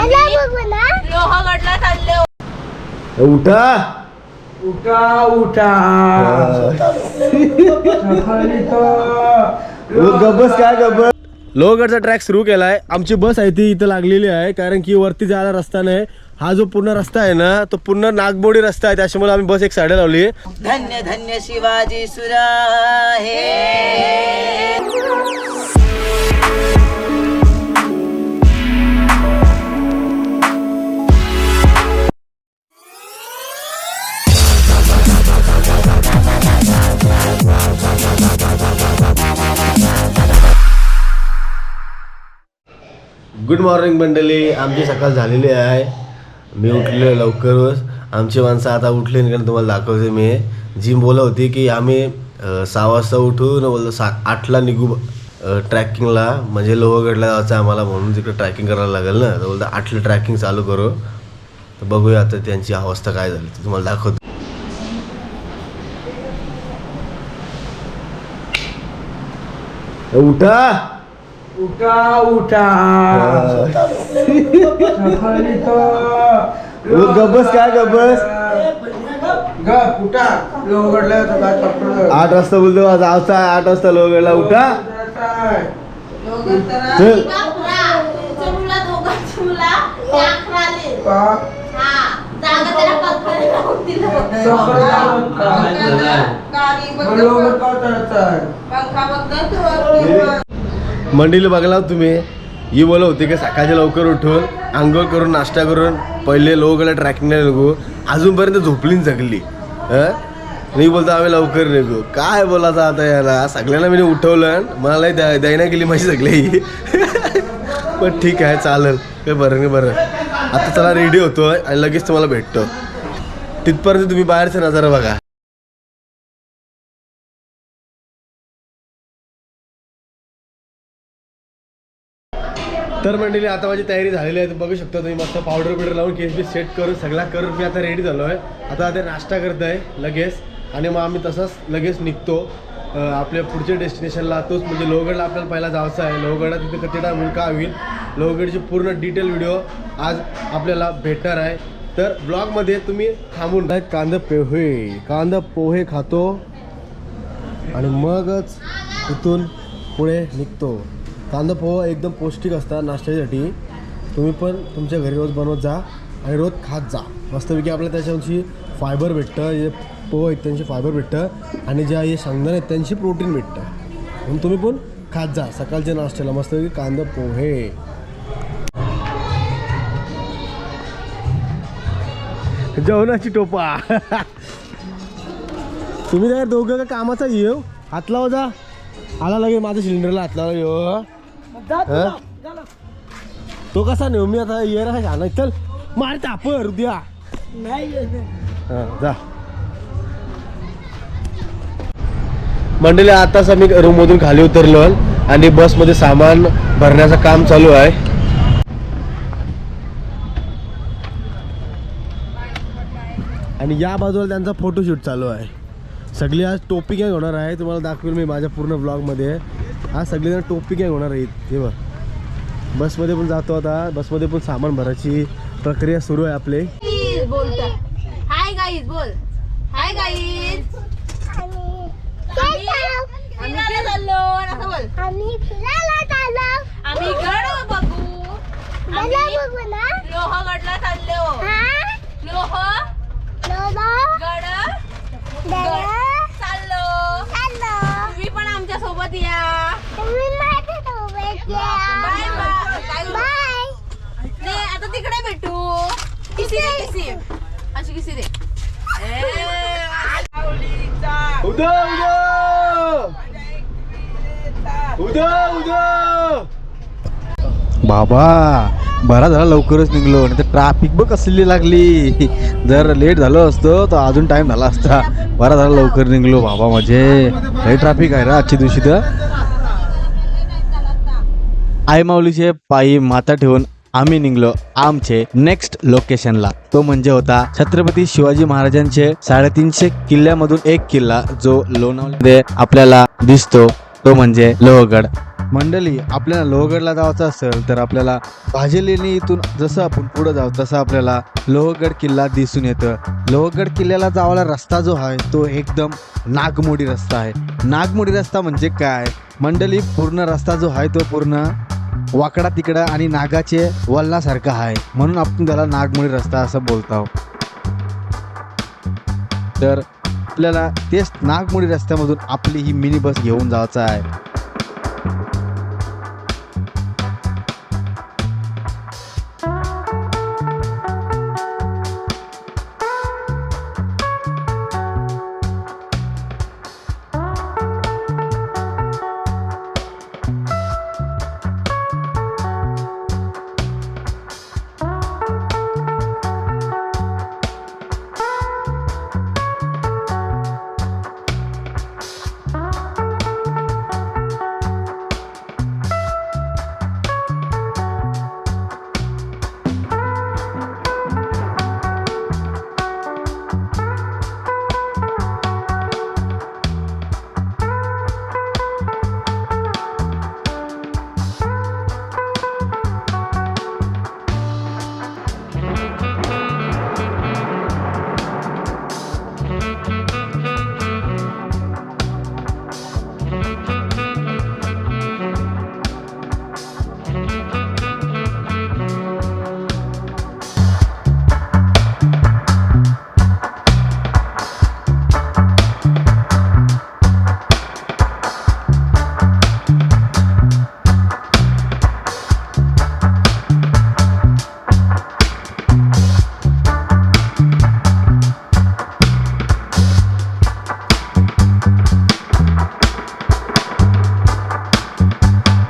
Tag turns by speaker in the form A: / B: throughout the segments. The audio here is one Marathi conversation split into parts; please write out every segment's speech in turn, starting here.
A: लोहगडला चालले.
B: उठा.
C: उठा उठा.
B: गबस काय गबस? लोहगडचा ट्रॅक सुरू केलाय. आमची बस आहे ती इथं लागलेली आहे कारण की वरती जायला रस्ता नाही. हा जो पूर्ण रस्ता आहे ना तो पूर्ण नागबोडी रस्ता आहे. त्याच्यामुळे आम्ही बस एक साईड लावली.
D: धन्य धन्य शिवाजी सुरा हे
B: गुड मॉर्निंग मंडळी. आमची सकाळ झालेली आहे. मी उठले लवकरच. आमची माणसं आता उठली कारण तुम्हाला दाखवते मी. जिम बोलत होती की आम्ही सहा वाजता उठून बोलतो सा आठला निघू ट्रॅकिंगला. म्हणजे लोहगडला जायचं आम्हाला म्हणून तिकडे ट्रॅकिंग करायला लागेल ना. तर बोलतो आठला ट्रॅकिंग चालू करू. तर बघूया आता त्यांची अवस्था काय झाली. ते तुम्हाला दाखवतो. उठा!
C: उठा उठा.
B: गबस काय गबस आठ वाजता बोलतो आज आवचा आहे आठ वाजता लोहगडला उठा. चल.
A: हा. पंखा
B: मंडळी बघला तुम्ही? ही बोल होती की सकाळच्या लवकर उठून आंघोळ करून नाश्ता करून पहिले लोकला ट्रॅकिंगला निघू. अजूनपर्यंत झोपलीन जगली मी बोलतो आम्ही लवकर निघू. काय बोलायचं आता याला? सगळ्यांना मी उठवलं मला द्या द्यायना गेली माझी सगळी. पण ठीक आहे चालेल. काय बरं नाही बरं. आता चला रेडी होतो आणि लगेच तुम्हाला भेटतो. तिथपर्यंत तुम्ही बाहेरचा नजारा बघा. तर मंडळी आता माझी तयारी झालेली आहे. तुम्ही बघू शकता तुम्ही मस्त पावडर बिवडर लावून केस बी सेट करून सगळा करून मी आता रेडी झालो आहे आता आता नाश्ता करत आहे लगेच. आणि मग आम्ही तसाच लगेच निघतो. आपल्या पुढच्या डेस्टिनेशनला तोच म्हणजे लोहगडला आपल्याला पहिला जायचं आहे. लोहगडात तिथे किती टाइम होईल. का होईल लोहगडची पूर्ण डिटेल व्हिडिओ आज आपल्याला भेटणार आहे. तर ब्लॉगमध्ये तुम्ही थांबून राहत कांदा पोहे कांदा पोहे खातो. आणि मगच इथून पुढे निघतो. कांदा पोहा एकदम पौष्टिक असतात नाश्त्यासाठी. तुम्ही पण तुमच्या घरी रोज बनवत जा आणि रोज खात जा. मस्तपैकी आपल्याला त्याच्याशी फायबर भेटतं जे पोहा आहेत त्यांची फायबर भेटतं आणि ज्या हे शेंगदाणे आहेत त्यांची प्रोटीन भेटतं. म्हणून तुम्ही पण खात जा सकाळच्या नाश्त्याला. मस्तपैकी कांदा पोहे. जेवणाची टोपा. तुम्ही काय दोघं का कामाचा येऊ. हात लावा जा. आला लगे माझ्या सिलेंडरला हात लावा. येऊ हं? तो कसा नेऊ? मी आता ये रा का चल. मार तापर उद्या हं, जा. मंडळी आताच आम्ही रूम मधून खाली उतरलो आणि बसमध्ये सामान भरण्याचं काम चालू आहे. आणि या बाजूला त्यांचा फोटोशूट चालू आहे. सगळी आज टोपी काय होणार आहे. तुम्हाला दाखवेल मी माझ्या पूर्ण ब्लॉगमध्ये आज सगळेजण टोपी काय होणार आहेत? हे बघ. बसमध्ये पण जातो आता. बसमध्ये पण सामान भरायची प्रक्रिया सुरू आहे आपली.
A: बोलता हाय गाईज बोल. हाय गाईज आम्ही काय चाललो. असं बोल.
E: आम्ही फिरायला चाललो.
A: आम्ही गड बघू.
E: मला
A: आम्ही
E: बघू ना.
A: लोहगडला चाललो.
E: हा?
A: लोह गड चाललो पण सोबत या
E: तुम्ही माझ्या सोबत या
A: बाय बाय
E: बाय
A: दे आता तिकडे भेटू किसी दे किसी अशी किसी दे ए,
B: उद्या उद्या उद्या उद्या
F: बाबा बरा झाला लवकरच निघलो. नाही तर ट्रॅफिक बघ कसली लागली. जर लेट झालं असतं तर अजून टाइम झाला असता. बरा झाला लवकर निघलो. बाबा माझे हे ट्रॅफिक आहे ना आजच्या दिवशी तर. आई माऊलीचे पायी माता ठेवून आम्ही निघलो आमचे नेक्स्ट लोकेशनला तो म्हणजे होता छत्रपती शिवाजी महाराजांचे साडेतीनशे किल्ल्यामधून एक किल्ला जो लोणावळ्यामध्ये आपल्याला दिसतो. तो म्हणजे लोहगड. मंडळी आपल्याला लोहगडला जायचं असेल तर आपल्याला भाजलेनी इथून जसं आपण पुढे जाऊ तसं आपल्याला लोहगड किल्ला दिसून येतं. लोहगड किल्ल्याला जावाला रस्ता जो आहे तो एकदम नागमोडी रस्ता आहे. नागमोडी रस्ता म्हणजे काय? मंडळी पूर्ण रस्ता जो आहे तो पूर्ण वाकडा तिकडा आणि नागाचे वल्लासारखा आहे. म्हणून आपण त्याला नागमोडी रस्ता असं बोलतो. तर आपल्याला तेच नागमोडी रस्त्यामधून आपली ही मिनी बस घेऊन जायचं आहे.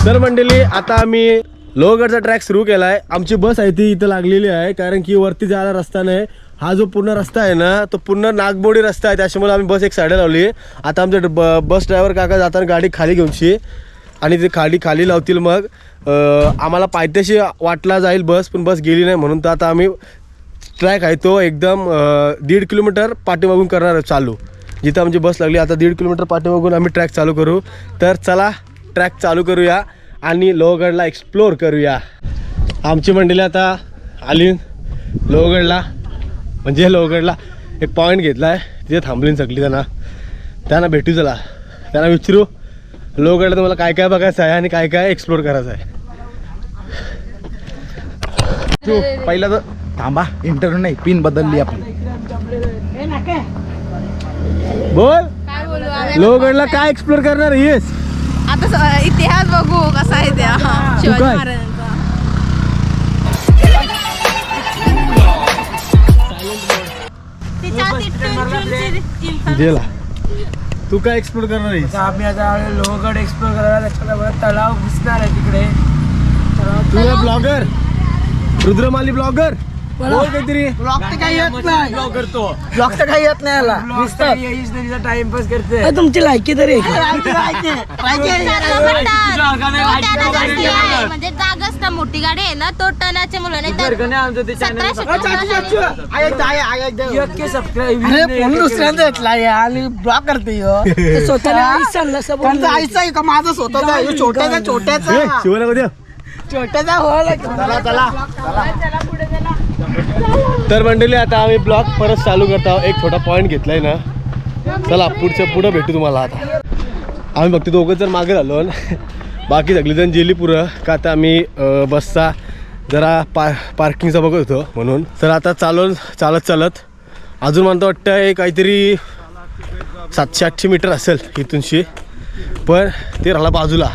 B: तर मंडळी आता आम्ही लोहगडचा ट्रॅक सुरू केला आहे आमची बस आहे ती इथं लागलेली आहे कारण की वरती जायला रस्ता नाही. हा जो पूर्ण रस्ता आहे ना तो पूर्ण नागमोडी रस्ता आहे. त्याच्यामुळे आम्ही बस एक साईडला लावली. आता आमचे ब बस ड्रायव्हर काका जाताना गाडी खाली घेऊनशी आणि ते खाली खाली लावतील मग. आम्हाला पायथ्याशी वाटला जाईल बस पण बस गेली नाही म्हणून. तर आता आम्ही ट्रॅक आहे तो एकदम दीड किलोमीटर पाठीमागून करणार आहे चालू. जिथं आमची बस लागली आता दीड किलोमीटर पाठीमागून आम्ही ट्रॅक चालू करू. तर चला ट्रॅक चालू करूया आणि लोहगडला एक्सप्लोर करूया. आमची मंडळी आता आली. लोहगडला म्हणजे लोहगडला एक पॉईंट घेतला आहे तिथे थांबलीन सगळी त्यांना त्यांना भेटू चला. त्यांना विचारू लोहगडला तुम्हाला काय काय बघायचं आहे आणि काय काय एक्सप्लोर करायचं आहे. तू पहिला तर
C: थांबा इंटरव्ह्यू नाही पिन बदलली आपली
B: बोल. लोहगडला काय एक्सप्लोर करणार येस.
G: आता इतिहास बघू कसा आहे त्या शिवाजी? महाराजांचा.
B: गेला. तू काय एक्सप्लोर करणार आहेस?
C: आता आम्ही आता लोहगड एक्सप्लोर करायला त्याच्यात तलाव दिसणार आहे तिकडे.
B: तुला ब्लॉगर रुद्रमाली ब्लॉगर बोल काहीतरी.
C: ब्लॉग तर काही येत नाही. ब्लॉग करतो. ब्लॉग तर काही येत नाही याला. टाइमपास करते. तुमची लायकी तरी
A: म्हणजे जागाच ना मोठी गाडी आहे ना तो टनाच्या मुलाने
C: दुसऱ्यांदा येतला आणि ब्लॉग करते स्वतःला आईचा आहे का माझा स्वतःचा आहे? छोट्याचा छोट्याचा. छोट्याचा हो
B: तर मंडळी आता आम्ही ब्लॉग परत चालू करत आहोत. एक छोटा पॉईंट घेतलाय ना. चला पुढच्या पुढं भेटू तुम्हाला आता. आम्ही फक्त दोघं जर मागे झालो. बाकी सगळीजण गेली पुरं. का आता आम्ही बसचा जरा पा पार्किंगचा बघत होतो म्हणून. तर आता चालून चालत चालत अजून मला वाटतं एक काहीतरी सातशे आठशे मीटर असेल इथूनशी. पण ते राहिला बाजूला.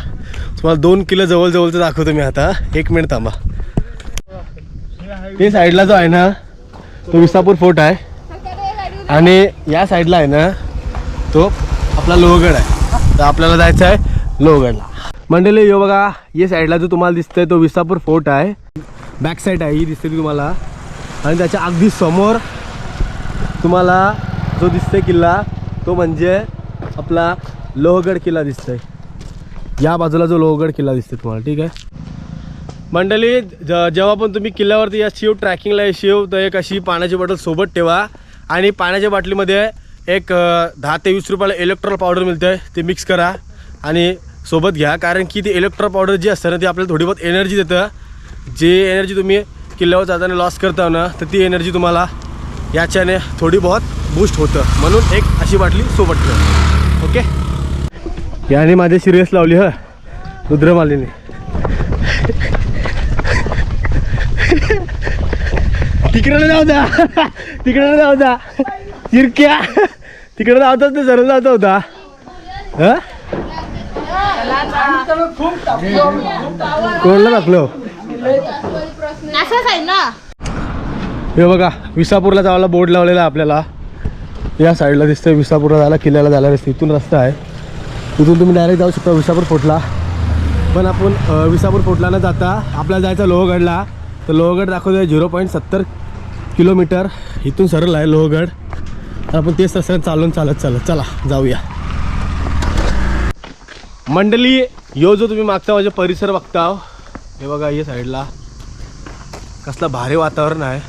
B: तुम्हाला दोन किलो जवळजवळचं दाखवतो मी आता. एक मिनिट थांबा. ते साईडला जो आहे ना तो विसापूर फोर्ट आहे. आणि या साईडला आहे ना तो आपला लोहगड आहे. तर आपल्याला जायचं आहे लोहगडला. मंडळी यो बघा या साईडला जो तुम्हाला दिसतंय तो विसापूर फोर्ट आहे. बॅक साईड आहे ही दिसते तुम्हाला. आणि त्याच्या अगदी समोर तुम्हाला जो दिसतोय किल्ला तो म्हणजे आपला लोहगड किल्ला दिसतोय. या बाजूला जो लोहगड किल्ला दिसतोय तुम्हाला ठीक आहे? मंडळी ज जेव्हा पण तुम्ही किल्ल्यावरती या शिव ट्रॅकिंगला शिव तर एक अशी पाण्याची बॉटल सोबत ठेवा. आणि पाण्याच्या बाटलीमध्ये एक दहा ते वीस रुपयाला इलेक्ट्रॉल पावडर मिळतं आहे ते मिक्स करा. आणि सोबत घ्या कारण की ती इलेक्ट्रॉल पावडर जी असतं ना ती आपल्याला थोडी बहुत एनर्जी देतं. जे एनर्जी तुम्ही किल्ल्यावर जाताना लॉस करता ना तर ती एनर्जी तुम्हाला याच्याने थोडी बहुत बूस्ट होतं. म्हणून एक अशी बाटली सोबत ठेवा. ओके याने माझे सिरियस लावली ह. रुद्रमालीने. तिकडे जाऊ द्या. तिकडे जाऊ द्या. चिरक्या तिकडे जावताच ते सरळ जात होता. हं? टाकलो? हे बघा विसापूरला जायला बोर्ड लावलेला आपल्याला. या साईडला दिसतंय विसापूरला जायला किल्ल्याला जायला दिसतं इथून रस्ता आहे. तिथून तुम्ही डायरेक्ट जाऊ शकता विसापूर फोर्टला. पण आपण विसापूर फोटला न जाता आपल्याला जायचं लोहगडला. तर लोहगड दाखवतोय झिरो पॉईंट सत्तर किलोमीटर इथून सरळ आहे लोहगड. तर आपण तेच रस्त्याने चालून चालत चालत चला जाऊया. मंडळी यो जो तुम्ही मागता माझे परिसर बघता हे बघा या साईडला. कसलं भारी वातावरण आहे.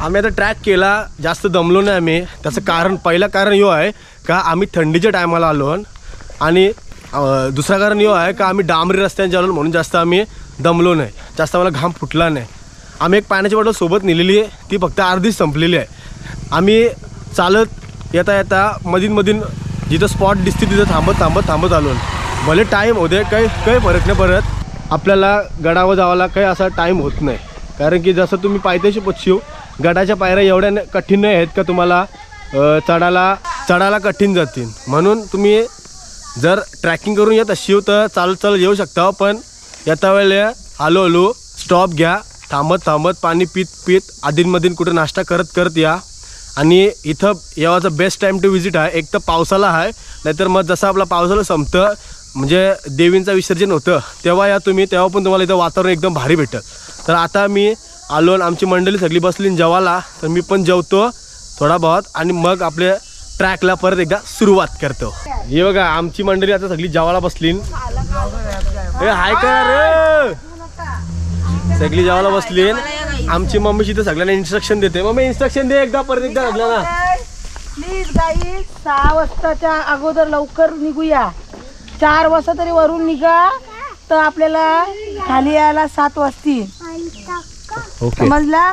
B: आम्ही आता ट्रॅक केला जास्त दमलो नाही आम्ही. त्याचं कारण पहिलं कारण यो आहे का आम्ही थंडीच्या टायमाला आलो आणि दुसरं कारण यो आहे का आम्ही डांबरी रस्त्याने आलो म्हणून जास्त आम्ही दमलो नाही. जास्त आम्हाला घाम फुटला नाही. आम्ही एक पाण्याची बॉटल सोबत नेलेली आहे. ती फक्त अर्धीच संपलेली आहे. आम्ही चालत येता येता मधीन मधीन जिथं स्पॉट दिसते तिथं थांबत थांबत थांबत आलो. भले टाईम होते काही काही फरक नाही पडत. आपल्याला गडावर जावाला काही असा टाईम होत नाही. कारण की जसं तुम्ही पायथ्याशी पक्षी गडाच्या पायऱ्या एवढ्या कठीण नाही आहेत का तुम्हाला? चढायला चढायला कठीण जातील. म्हणून तुम्ही जर ट्रॅकिंग करून येत अशी तर चालत चालत येऊ शकता हो, पण येता वेळेला आलो स्टॉप घ्या. थांबत थांबत पाणी पित पित आधींमधीन कुठं नाश्ता करत करत या. आणि इथं यावाचं बेस्ट टाईम टू व्हिजिट आहे एक तर पावसाला आहे नाहीतर मग जसं आपला पावसाला संपतं म्हणजे देवींचं विसर्जन होतं तेव्हा या तुम्ही तेव्हा पण तुम्हाला इथं वातावरण एकदम भारी भेटतं. तर आता मी आलो आणि आमची मंडळी सगळी बसली जेवायला तर मी पण जेवतो थोडा बहुत आणि मग आपल्या ट्रॅकला परत एकदा सुरुवात करतो. हे बघा आमची मंडळी आता सगळी जेवायला बसली. हाय करा रे? सगळी जेवायला बसली आमची मम्मीशी तर सगळ्यांना इन्स्ट्रक्शन देते. मम्मी इन्स्ट्रक्शन दे एकदा परत एकदा सगळ्यांना
C: प्लीज गाई सहा वाजताच्या अगोदर लवकर निघूया. चार वाजता तरी वरून निघा तर आपल्याला खाली यायला सात वाजतील.
B: ओके
C: समजला?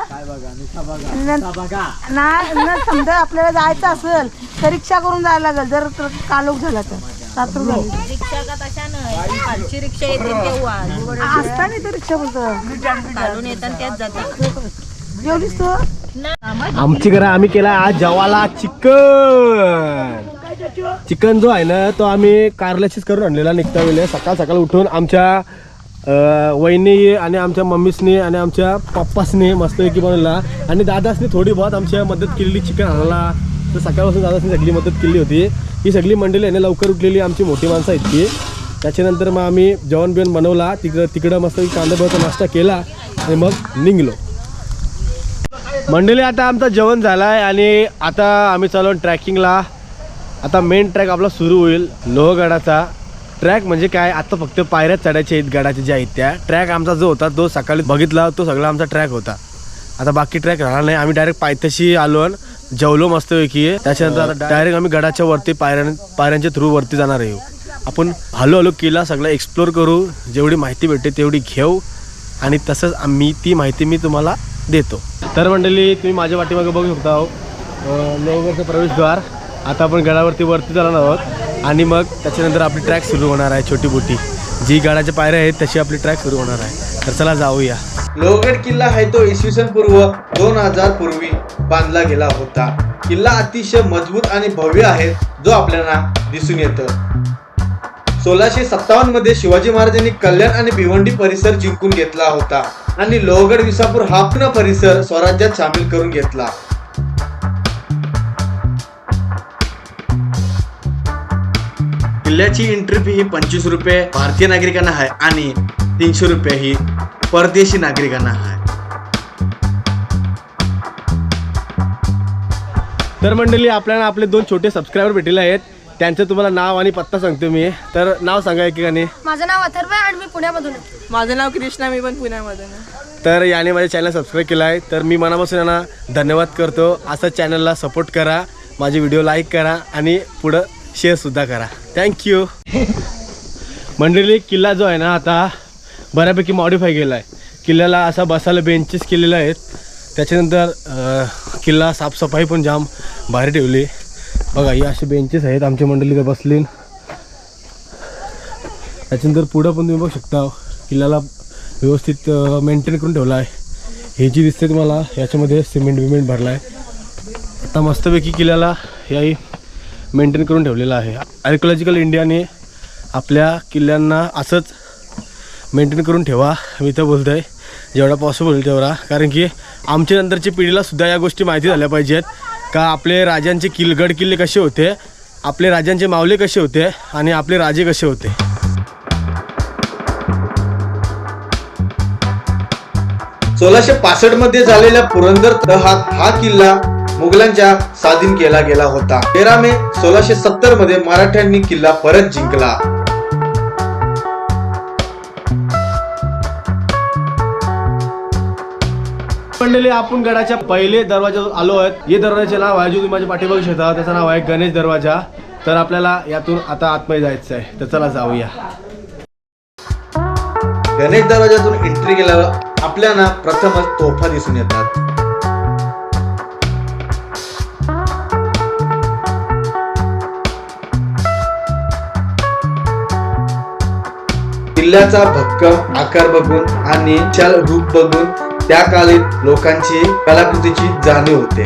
C: न- समजा आपल्याला जायचं असेल तर रिक्षा करून जायला लागेल जर तर कालोख झाला तर. रात्र झाली
A: रिक्षा का तशा नाही. खालची रिक्षा येते तेव्हा.
C: रिक्षा बोलतो
A: येतात त्याच जातात
C: जेवलीस तू?
B: आमची घरा आम्ही केला आज जेवाला चिकन. चिकन जो आहे ना तो आम्ही कारल्याचीच करून आणलेला निघता वेळे सकाळ सकाळ उठून आमच्या वहिनी आणि आमच्या मम्मीसनी आणि आमच्या पप्पासनी मस्तपैकी बनवला. आणि दादासनी थोडी बहुत आमच्या मदत केलेली चिकन आणायला तर सकाळपासून दादासनी सगळी मदत केली होती. ही सगळी मंडळी आहे ना लवकर उठलेली आमची मोठी माणसं आहेत ती. त्याच्यानंतर मग आम्ही जेवण बिवण बनवला. तिकडं तिकडं मस्त कांदा नाश्ता केला आणि मग निघलो. मंडळी आता आमचं जेवण झालं आहे आणि आता आम्ही चालवून ट्रॅकिंगला. आता मेन ट्रॅक आपला सुरू होईल लोहगडाचा. ट्रॅक म्हणजे काय? आता फक्त पायऱ्या चढायच्या आहेत गडाच्या ज्या आहेत त्या. ट्रॅक आमचा जो होता तो सकाळी बघितला तो सगळा आमचा ट्रॅक होता. आता बाकी ट्रॅक राहणार नाही. आम्ही डायरेक्ट पायथ्याशी आलो आणि जेवलो मस्तपैकी त्याच्यानंतर आता डायरेक्ट आम्ही गडाच्या वरती पायऱ्या पायऱ्यांच्या थ्रू वरती जाणार आहे. आपण हलो हलो केला सगळं एक्सप्लोर करू. जेवढी माहिती भेटते तेवढी घेऊ. आणि तसंच आम्ही ती माहिती मी तुम्हाला देतो. तर मंडळी तुम्ही माझ्या पाठीमागे बघू शकता आहो लोहगडचं प्रवेशद्वार. आता आपण गडावरती वरती जाणार आहोत. आणि मग त्याच्यानंतर आपली ट्रॅक सुरू होणार आहे छोटी मोठी जी गडाच्या पायऱ्या आहेत तशी आपली ट्रॅक सुरू होणार आहे. तर चला जाऊया.
F: लोहगड किल्ला आहे तो इसवी सन पूर्व दोन हजार पूर्वी बांधला गेला होता. किल्ला अतिशय मजबूत आणि भव्य आहे जो आपल्याला दिसून येतो. सोळाशे सत्तावन्नमध्ये शिवाजी महाराजांनी कल्याण आणि भिवंडी परिसर जिंकून घेतला होता आणि लोहगड विसापूर हा पूर्ण परिसर स्वराज्यात सामील करून घेतला. किल्ल्याची एंट्री फी ही पंचवीस रुपये भारतीय नागरिकांना आहे आणि तीनशे रुपये ही परदेशी नागरिकांना आहे.
B: तर मंडळी आपल्याला आपले दोन छोटे सबस्क्रायबर भेटलेले आहेत. त्यांचं तुम्हाला नाव आणि पत्ता सांगतो मी. तर नाव सांगा एकेकाने.
G: माझं नाव अथर्व आहे आणि मी पुण्यामधून आहे.
C: माझं नाव कृष्णा मी पण पुण्यामधून आहे.
B: तर याने माझ्या चॅनल सबस्क्राईब केला आहे तर मी मनापासून यांना धन्यवाद करतो. असं चॅनलला सपोर्ट करा. माझे व्हिडिओ लाईक करा आणि पुढं शेअरसुद्धा करा. थँक्यू मंडळी किल्ला जो आहे ना आता बऱ्यापैकी मॉडिफाय केला आहे किल्ल्याला असा बसायला बेंचेस केलेले आहेत. त्याच्यानंतर किल्ला साफसफाई पण जाम भारी ठेवली. बघा ही असे बेंचेस आहेत. आमची मंडळी का बसली त्याच्यानंतर पुढं पण तुम्ही बघू शकता. किल्ल्याला व्यवस्थित मेंटेन करून ठेवला आहे हे जी दिसते तुम्हाला याच्यामध्ये सिमेंट विमेंट भरला आहे आता मस्तपैकी किल्ल्याला याही मेंटेन करून ठेवलेलं आहे. आर्किओलॉजिकल इंडियाने आपल्या किल्ल्यांना असंच मेंटेन करून ठेवा. मी तर बोलतो आहे जेवढा पॉसिबल होईल तेवढा. कारण की आमच्या नंतरच्या पिढीला सुद्धा या गोष्टी माहिती झाल्या पाहिजेत. का आपले राजांचे किल गड किल्ले कसे होते? आपले राजांचे मावले कसे होते? आणि आपले राजे कसे होते?
F: सोळाशे पासष्टमध्ये झालेल्या पुरंदर तहात हा किल्ला मुघलांच्या स्वाधीन केला गेला होता. तेरा मे सोळाशे सत्तरमध्ये मराठ्यांनी किल्ला परत जिंकला.
B: मंडळी आपण गडाच्या पहिले दरवाजा आलो आहेत. हे दरवाजाचे नाव आहे जो तुम्ही माझ्या पाठी बघू शकता त्याचं नाव आहे गणेश दरवाजा. तर आपल्याला यातून आता आतमध्ये जायचं आहे तर चला जाऊया.
F: गणेश दरवाजातून एंट्री केल्यावर आपल्याला प्रथमच तोफा दिसून येतात. किल्ल्याचा भक्कम आकार बघून आणि चल रूप बघून त्या काळी लोकांची कलाकृतीची जाणीव होते.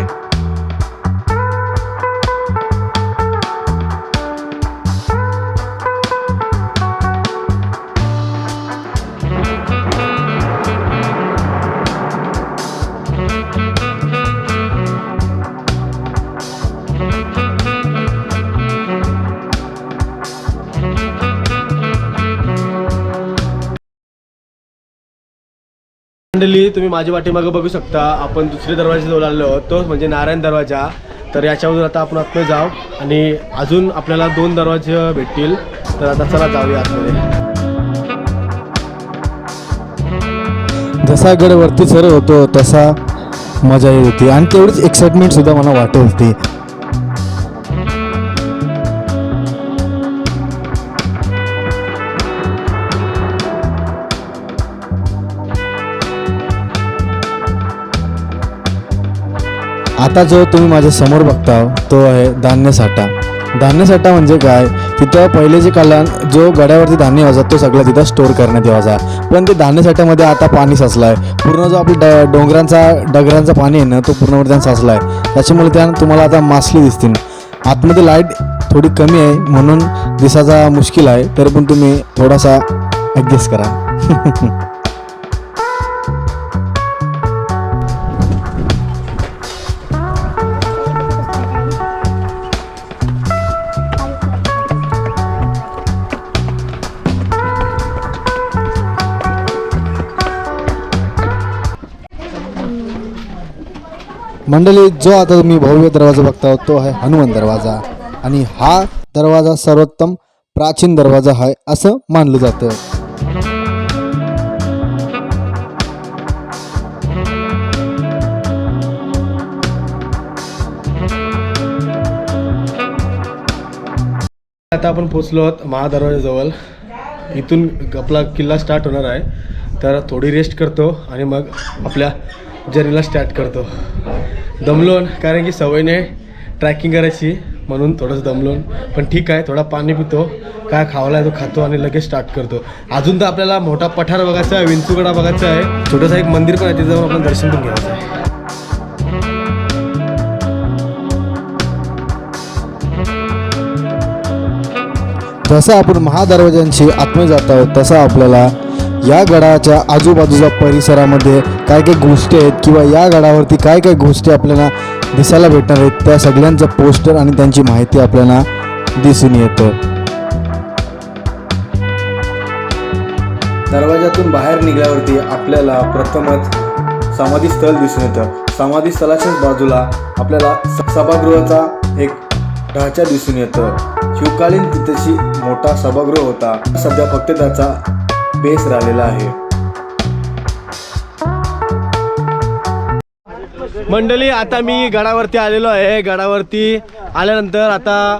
B: मंडळी तुम्ही माझ्या पाठीमागं बघू शकता. आपण दुसऱ्या दरवाजा जवळ आलो आहोत. तो म्हणजे नारायण दरवाजा. तर याच्यामधून आता आपण आतमध्ये जाऊ आणि अजून आपल्याला दोन दरवाजे भेटतील. तर आता चला जाऊया आतमध्ये.
F: जसा गड वरती सर होतो तसा मजा येत होती. आणि तेवढीच एक्साइटमेंट सुद्धा मला वाटत होती. आता जो तुम्ही माझ्यासमोर बघता तो आहे धान्य साठा. धान्य साठा म्हणजे काय? तिथं पहिले जे कालान जो गड्यावरती धान्य यायचा तो सगळा तिथं स्टोअर करण्यात यायचा. पण ते धान्य साठ्यामध्ये आता पाणी साचलं आहे पूर्ण जो आपली ड डोंगरांचा डगरांचा पाणी आहे ना तो पूर्णवर त्यानं साचला आहे त्याच्यामुळे त्या तुम्हाला आता मासली दिसतील. आतमध्ये लाइट थोडी कमी आहे म्हणून दिसायचा मुश्किल आहे तरी पण तुम्ही थोडासा ॲडजस्ट करा. मंडळी जो आता तुम्ही भव्य दरवाजा बघता आहोत तो आहे हनुमान दरवाजा. आणि हा दरवाजा सर्वोत्तम प्राचीन दरवाजा आहे असं मानलं जातं.
B: आता आपण पोचलो आहोत महादरवाजाजवळ. इथून आपला किल्ला स्टार्ट होणार आहे. तर थोडी रेस्ट करतो आणि मग आपल्या जर्नीला स्टार्ट करतो. दमलोन कारण की सवयीने ट्रॅकिंग करायची म्हणून थोडंसं दमलोन. पण ठीक आहे थोडा पाणी पितो काय खावला आहे तो खातो आणि लगेच स्टार्ट करतो. अजून तर आपल्याला मोठा पठार बघायचा आहे विंचुगडा बघायचा आहे. छोटंसं एक मंदिर पण आहे तिथे जाऊन आपण दर्शन पण घ्यायचं आहे.
F: जसं आपण महादरवाज्यांची आतमध्ये जात आहोत तसं आपल्याला या गडाच्या आजूबाजूच्या परिसरामध्ये काय काय गोष्टी आहेत किंवा या गडावरती काय काय गोष्टी आपल्याला दिसायला भेटणार आहेत त्या सगळ्यांचं पोस्टर आणि त्यांची माहिती आपल्याला दिसून येतं. दरवाजातून बाहेर निघाल्यावरती आपल्याला प्रथमच समाधी स्थळ दिसून येतं. समाधी स्थळाच्याच बाजूला आपल्याला सभागृहाचा एक ढाचा दिसून येतं. शिवकालीन तिथेशी मोठा सभागृह होता. सध्या फक्त त्याचा बेस राहिलेला आहे.
B: मंडळी आता मी गडावरती आलेलो आहे. गडावरती आल्यानंतर आता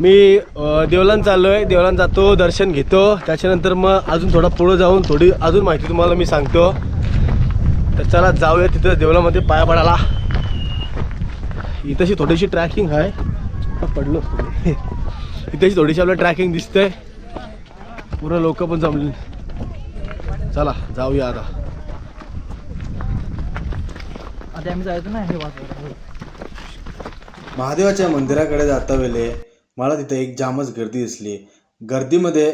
B: मी अ, देवलान चाललो आहे देवलान जातो दर्शन घेतो. त्याच्यानंतर मग अजून थोडा पुढं जाऊन थोडी अजून माहिती तुम्हाला मी सांगतो. तर चला जाऊया तिथं देवलामध्ये पाया पडायला. इथंशी थोडीशी ट्रॅकिंग आहे. पडलो. इथेशी थोडीशी आपल्याला ट्रॅकिंग दिसतंय. पूर्ण लोक पण जमले. चला जाऊया आता. महादेवाच्या मंदिराकडे जाता वेळे मला तिथं एक जामच गर्दी दिसली. गर्दीमध्ये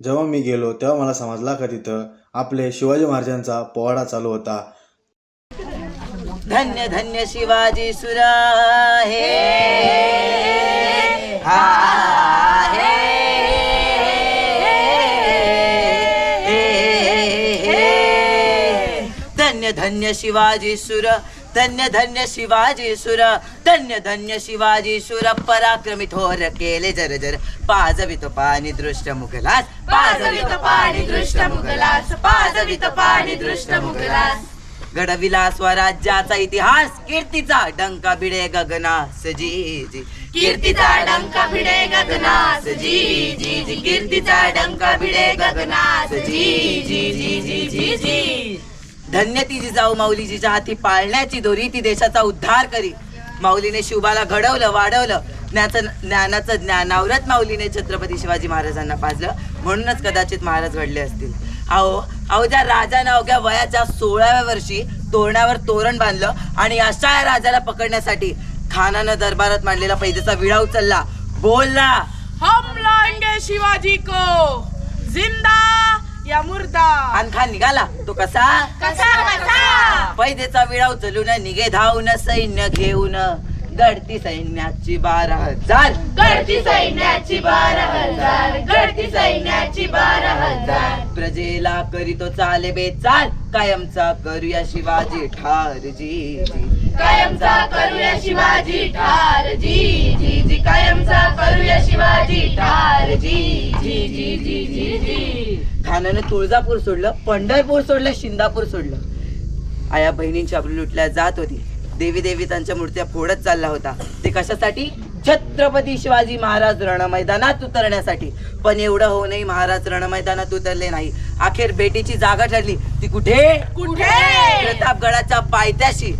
B: जेव्हा मी गेलो तेव्हा मला समजला का तिथं आपले शिवाजी महाराजांचा पोवाडा चालू होता.
D: धन्य धन्य शिवाजी सुरा हे हा हे. धन्य धन्य शिवाजी सुर धन्य धन्य शिवाजी सुर धन्य धन्य शिवाजी सुर पराक्रमी थोर केले जर जर पाजवित पाणी दृष्ट मुघलास पाजवित पाणी दृष्ट मुघलास पाजवित पाणी दृष्ट मुघलास घडविला स्वराज्याचा इतिहास कीर्तीचा डंका भिडे गगनास जी जी. कीर्तीचा डंका भिडे गगनास जी जी जी. कीर्तीचा डंका भिडे गगनास जी जी जी जी जी जी. धन्य ती जिजाऊ माऊली जिच्या हाती पाळण्याची दोरी ती देशाचा उद्धार करी. माऊलीने शिवबाला घडवलं वाढवलं. ज्ञाचं ज्ञानाचं ज्ञानावरत माऊलीने छत्रपती शिवाजी महाराजांना पाजलं. म्हणूनच कदाचित महाराज घडले असतील. अहो अहो ज्या राजानं अवघ्या वयाच्या सोळाव्या वर्षी तोरणावर तोरण बांधलं आणि अशा या राजाला पकडण्यासाठी खानानं दरबारात मांडलेला पैजेचा विडा उचलला. बोलला
C: हम लाएंगे शिवाजी को जिंदा या
D: आणि खान निघाला. तो कसा?
A: कसा कसा?
D: पैदेचा विडा उचलून निघे धावून सैन्य घेऊन. गडती सैन्याची बारा हजार.
A: गडती सैन्याची बारा हजार. गडती सैन्याची बारा हजार.
D: प्रजेला करीतो चाले बेचाल. कायमचा करूया शिवाजी ठार जी जी.
A: कायमचा करूया शिवाजी ठार जी जी जी. कायमचा करूया शिवाजी ठार जी जी जी जी जी जी.
D: खानानं तुळजापूर सोडलं पंढरपूर सोडलं शिंदापूर सोडलं. आया बहिणींची आपली लुटल्या जात होती. देवी देवी त्यांच्या मूर्त्या फोडत चालला होता. ते कशासाठी? छत्रपती शिवाजी महाराज रण मैदानात उतरण्यासाठी. पण एवढं होऊनही महाराज रण मैदानात उतरले नाही. अखेर बेटीची जागा ठरली. ती कुठे?
A: कुठे?
D: प्रतापगडाच्या पायथ्याशी.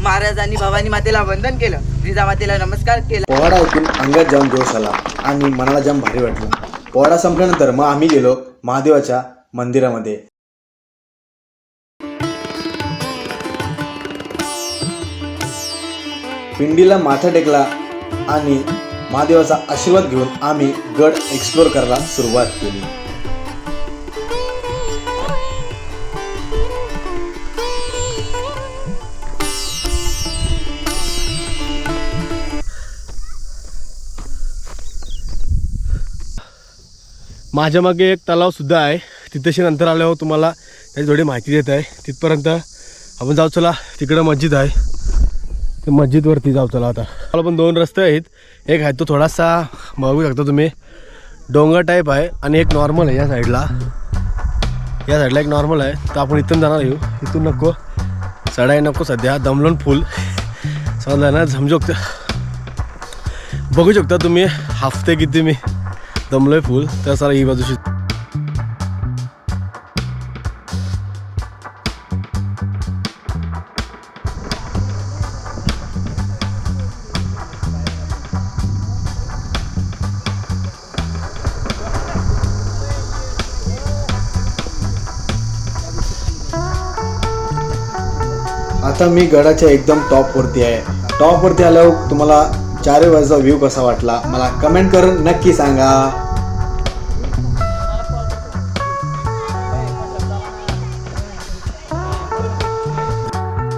D: महाराजांनी भवानी मातेला वंदन केलं. जिजामातेला नमस्कार केला.
B: पोवाडा ऐकून अंगात जाम जोश आला आणि मनाला जाम भारी वाटलं. पोवाडा संपल्यानंतर मग आम्ही गेलो महादेवाच्या मंदिरामध्ये. पिंडीला माथा टेकला आणि महादेवाचा आशीर्वाद घेऊन आम्ही गड एक्सप्लोर करायला सुरुवात केली. माझ्या मागे एक तलाव सुद्धा आहे. तिथेशी नंतर आल्यावर तुम्हाला त्याची थोडी माहिती देत आहे. तिथपर्यंत आपण जाऊ चला. तिकडं मस्जिद आहे. ते मस्जिदवरती जाऊ चला आता. मला पण दोन रस्ते आहेत. एक आहे तो थोडासा बघू शकता तुम्ही. डोंगर टाईप आहे आणि एक नॉर्मल आहे या साईडला या साईडला एक नॉर्मल आहे. तर आपण इथून जाणार येऊ इथून नको. चढाई नको सध्या. दमलोन फुल समजा ना? शकतो. बघू शकता तुम्ही. हफ्ते किती मी. दमलोय फुल तर चला ही बाजूशी आता मी गडाच्या एकदम टॉपवरती आहे. टॉपवरती आल्यावर तुम्हाला चारही बाजूचा व्ह्यू कसा वाटला? मला कमेंट करून नक्की सांगा.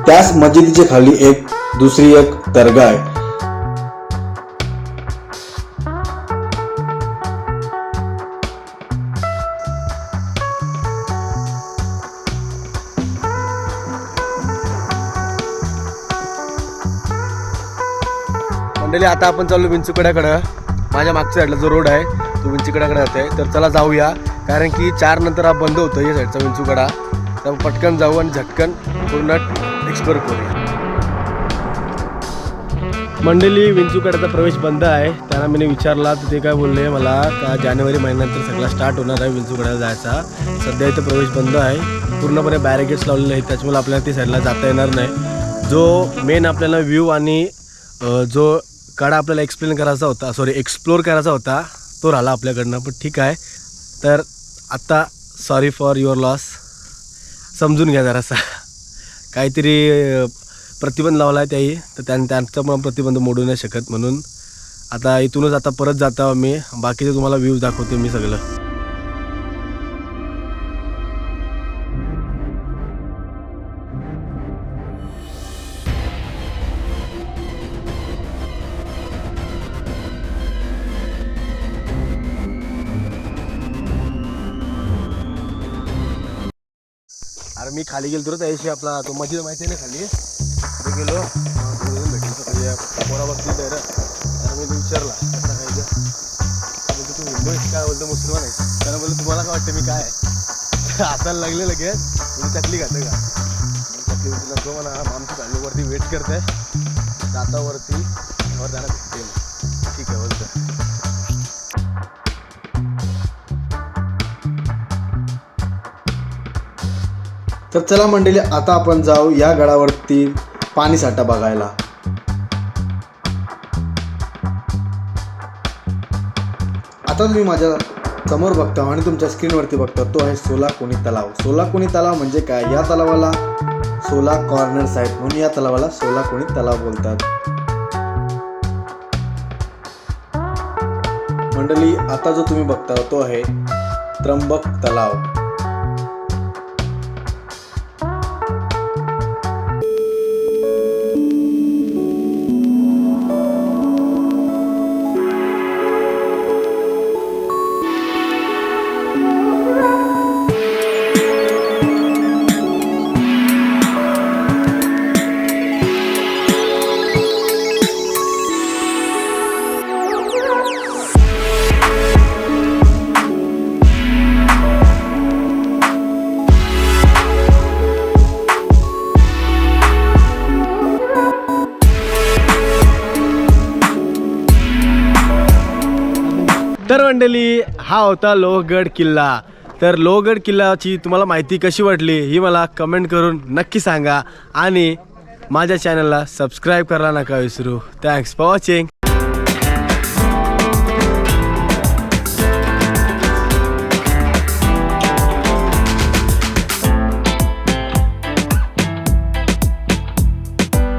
B: त्याच मस्जिदीच्या खाली एक दुसरी एक दर्गा आहे आता आपण चाललो विंचुकड्याकडं माझ्या मागच्या साईडला जो रोड आहे तो विंचुकड्याकडे जाते तर चला जाऊया. कारण की चार नंतर हा बंद होतो या साईडचा विंचुकडा तर पटकन जाऊ आणि झटकन पूर्ण एक्सप्लोर करूया. मंडळी विंचुकड्याचा प्रवेश बंद आहे. त्यांना मी विचारला तर ते काय बोलले मला का जानेवारी महिन्यानंतर सगळा स्टार्ट होणार आहे विंचुकड्याला जायचा. सध्या इथं प्रवेश बंद आहे. पूर्णपणे बॅरिगेट्स लावलेले आहेत. त्याच्यामुळे आपल्याला ती साईडला जाता येणार नाही. जो मेन आपल्याला व्ह्यू आणि जो कडा आपल्याला एक्सप्लेन करायचा होता. सॉरी एक्सप्लोर करायचा होता. तो राहिला आपल्याकडनं पण ठीक आहे. तर आत्ता सॉरी फॉर युअर लॉस समजून घ्या जरासा. काहीतरी प्रतिबंध लावला आहे त्याही. तर त्यां त्यांचा पण प्रतिबंध मोडू नाही शकत म्हणून. आता इथूनच आता परत जातो मी बाकीचे तुम्हाला व्ह्यूज दाखवते मी सगळं. खाली गेलो तर त्याशी आपला तो मस्जिद माहिती आहे ना खाली? तिथे गेलो. दोघंजण भेटलो तर खाली पोरा बसली तर. त्यानं मी विचारला कसं काय ते बोलतो तू हिंदू आहेस काय बोलतो मुसलमान आहेस. त्यानं बोलतो तुम्हाला काय वाटतं मी काय आहे? हसायला लागले लगेच. म्हणजे चकली घातलं का? चकली उचलला नको म्हणा आमच्या फॅमिली वेट करत आहे दातावरती वर जाणं भेटते ठीक आहे बोल
F: तर चला मंडळी आता आपण जाऊ या गडावरती पाणी साठा बघायला. आता तुम्ही माझ्यासमोर बघता आणि तुमच्या स्क्रीनवरती बघता तो आहे सोला कोणी तलाव. सोला कोणी तलाव म्हणजे काय? या तलावाला सोला कॉर्नर्स आहेत म्हणून या तलावाला सोला कोणी तलाव बोलतात. मंडळी आता जो तुम्ही बघता तो आहे त्र्यंबक तलाव.
B: मंडळी हा होता लोहगड किल्ला. तर लोहगड किल्ल्याची तुम्हाला माहिती कशी वाटली ही मला कमेंट करून नक्की सांगा. आणि माझ्या चॅनलला सबस्क्राईब करायला नका विसरू. Thanks for watching